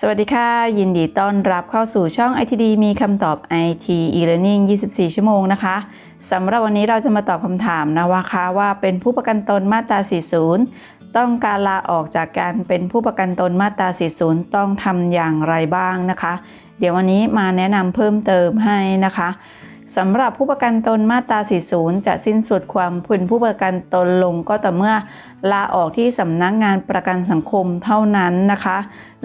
สวัสดีค่ะ ยินดีต้อนรับเข้าสู่ช่อง ITD มีคำตอบ IT e-learning 24 ชั่วโมงนะคะสำหรับวันนี้เราจะมาตอบคำถามนะว่าคะว่าเป็นผู้ประกันตนมาตรา 40 ต้องการลาออกจากการเป็นผู้ประกันตนมาตรา 40 ต้องทำอย่างไรบ้างนะคะ เดี๋ยววันนี้มาแนะนำเพิ่มเติมให้นะคะ สำหรับผู้ประกันตนมาตรา 40 จะสิ้นสุดความเป็นผู้ประกันตนลงก็ต่อเมื่อลาออกที่สำนักงานประกันสังคมเท่านั้นนะคะ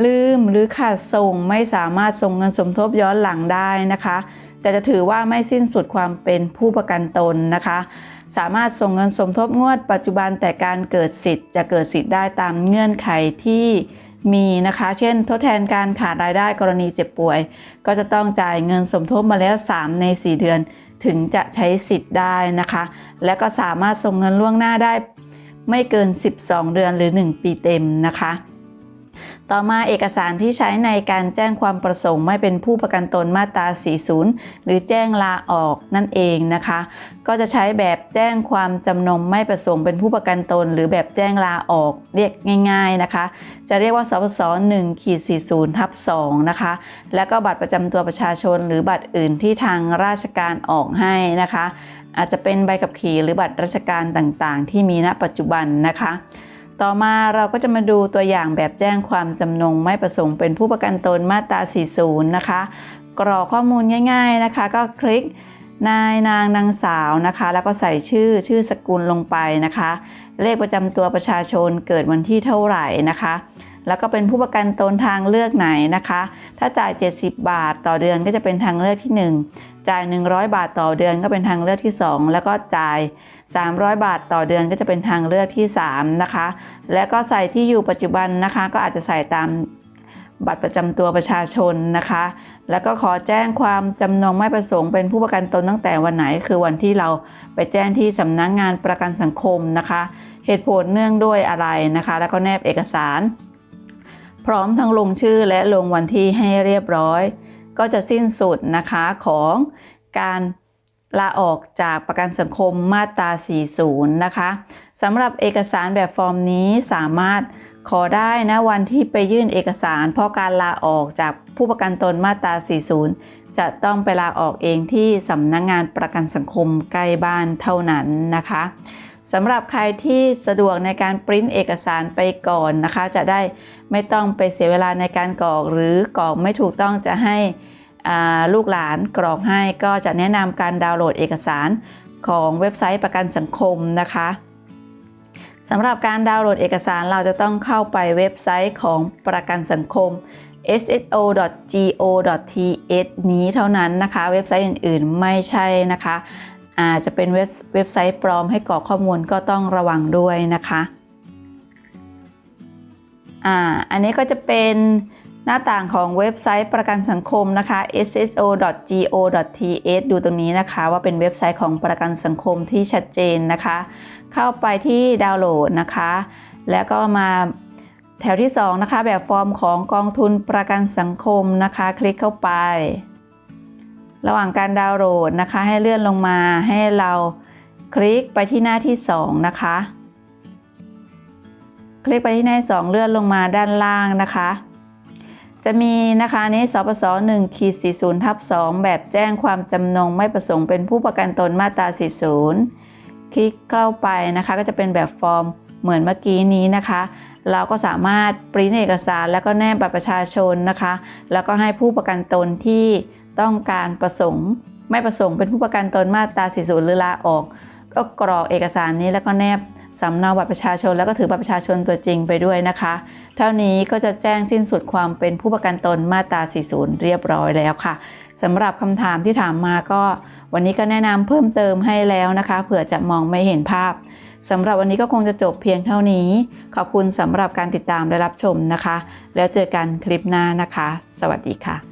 ลืมหรือขาดส่งไม่สามารถส่งเงินสมทบย้อนหลังได้นะคะ แต่จะถือว่าไม่สิ้นสุดความเป็นผู้ประกันตนนะคะ สามารถส่งเงินสมทบงวดปัจจุบันแต่การเกิดสิทธิ์จะเกิดสิทธิ์ได้ตามเงื่อนไขที่ มีนะคะ เช่น ทดแทนการขาดรายได้กรณีเจ็บป่วย ก็จะต้องจ่ายเงินสมทบมาแล้ว 3 ใน 4 เดือน ถึงจะใช้สิทธิ์ได้นะคะ และก็สามารถส่งเงินล่วงหน้าได้ไม่เกิน 12 เดือนหรือ 1 ปีเต็มนะคะ ต่อมาเอกสารที่ใช้ในการแจ้งความประสงค์ไม่เป็นผู้ประกันตนมาตรา 40 หรือแจ้งลาออกนั่นเองนะคะ ก็จะใช้แบบแจ้งความจำนงไม่ประสงค์เป็นผู้ประกันตน หรือแบบแจ้งลาออกเรียกง่าย ๆนะคะ จะเรียกว่าสปส1ขีด40ทับ2นะคะ แล้วก็บัตรประจำตัวประชาชน หรือบัตรอื่นที่ทางราชการออกให้นะคะ อาจจะเป็นใบขับขี่หรือบัตรราชการต่างๆ ที่มีณปัจจุบันนะคะ ต่อมาเราก็จะมาดูตัวอย่างแบบแจ้งความจำนงไม่ประสงค์เป็นผู้ประกันตนมาตรา 40 นะคะ กรอกข้อมูลง่าย ๆนะคะ ก็คลิกนายนางนางสาวนะคะ แล้วก็ใส่ชื่อชื่อสกุลลงไปนะคะ เลขประจำตัวประชาชนเกิดวันที่เท่าไหร่นะคะ แล้วก็เป็นผู้ประกันตนทางเลือกไหนนะคะ ถ้าจ่าย 70 บาทต่อเดือนก็จะเป็นทางเลือกที่ 1 จ่าย 100 บาทต่อเดือนก็เป็นทางเลือกที่ 2 แล้วก็จ่าย 300 บาทต่อเดือนก็จะเป็นทางเลือกที่ 3 นะคะ แล้วก็ใส่ที่อยู่ปัจจุบันนะคะ ก็อาจจะใส่ตามบัตรประจำตัวประชาชนนะคะ แล้วก็ขอแจ้งความจำนงไม่ประสงค์เป็นผู้ประกันตนตั้งแต่วันไหน คือวันที่เราไปแจ้งที่สำนักงงานประกันสังคมนะคะ เหตุผลเนื่องด้วยอะไรนะคะ แล้วก็แนบเอกสาร พร้อมทั้งลงชื่อและลงวันที่ให้เรียบร้อย ก็จะสิ้นสุดนะคะของการลาออกจากประกันสังคมมาตรา 40 นะคะสำหรับเอกสารแบบฟอร์มนี้สามารถขอได้นะวันที่ไปยื่นเอกสาร เพราะการลาออกจากผู้ประกันตนมาตรา 40 จะต้องไปลาออกเองที่สำนักงงานประกันสังคมใกล้บ้านเท่านั้นนะคะ สำหรับใครที่สะดวกในการปริ้นเอกสารไปก่อนนะคะ จะได้ไม่ต้องไปเสียเวลาในการกรอก หรือกรอกไม่ถูกต้องจะให้ลูกหลานกรอกให้ก็จะแนะนำการดาวน์โหลดเอกสารของเว็บไซต์ประกันสังคมนะคะสำหรับการดาวน์โหลดเอกสารเราจะต้องเข้าไปเว็บไซต์ของประกันสังคม sso.go.th นี้เท่านั้นนะคะ เว็บไซต์อื่นๆ ไม่ใช่นะคะ อาจจะเป็นเว็บไซต์ปลอมให้กรอกข้อมูลก็ต้องระวังด้วยนะคะอ่าอันนี้ก็จะเป็นหน้าต่างของเว็บไซต์ประกันสังคมนะคะ sso.go.th ดูตรงนี้นะคะ ว่าเป็นเว็บไซต์ของประกันสังคมที่ชัดเจนนะคะ เข้าไปที่ดาวน์โหลดนะคะ แล้วก็มาแถวที่2นะคะแบบฟอร์มของกองทุนประกันสังคมนะคะ คลิกเข้าไป ระหว่างการดาวน์โหลดนะคะ ให้เลื่อนลงมาให้เราคลิกไปที่หน้าที่ 2 นะคะ คลิกไปที่หน้าที่2เลื่อนลงมาด้านล่างนะคะ จะมีนะคะนี้สปส1ขีด40ทับ2แบบแจ้งความจำนงไม่ประสงค์เป็นผู้ประกันตนมาตรา 40 คลิกเข้าไปนะคะก็จะเป็นแบบฟอร์มเหมือนเมื่อกี้นี้นะคะ เราก็สามารถปริ้นเอกสารแล้วก็แนบบัตรประชาชนนะคะ แล้วก็ให้ผู้ประกันตนที่ ต้องการประสงค์ ไม่ประสงค์เป็นผู้ประกันตนมาตรา40หรือลาออก ก็กรอกเอกสารนี้แล้วก็แนบสำเนาบัตรประชาชนแล้วก็ถือบัตรประชาชนตัวจริงไปด้วยนะคะ เท่านี้ก็จะแจ้งสิ้นสุดความเป็นผู้ประกันตนมาตรา 40 เรียบร้อยแล้วค่ะสำหรับคำถามที่ถามมาก็ วันนี้ก็แนะนำเพิ่มเติมให้แล้วนะคะ เผื่อจะมองไม่เห็นภาพสำหรับวันนี้ก็คงจะจบเพียงเท่านี้ ขอบคุณสำหรับการติดตามและรับชมนะคะ แล้วเจอกันคลิปหน้านะคะ สวัสดีค่ะ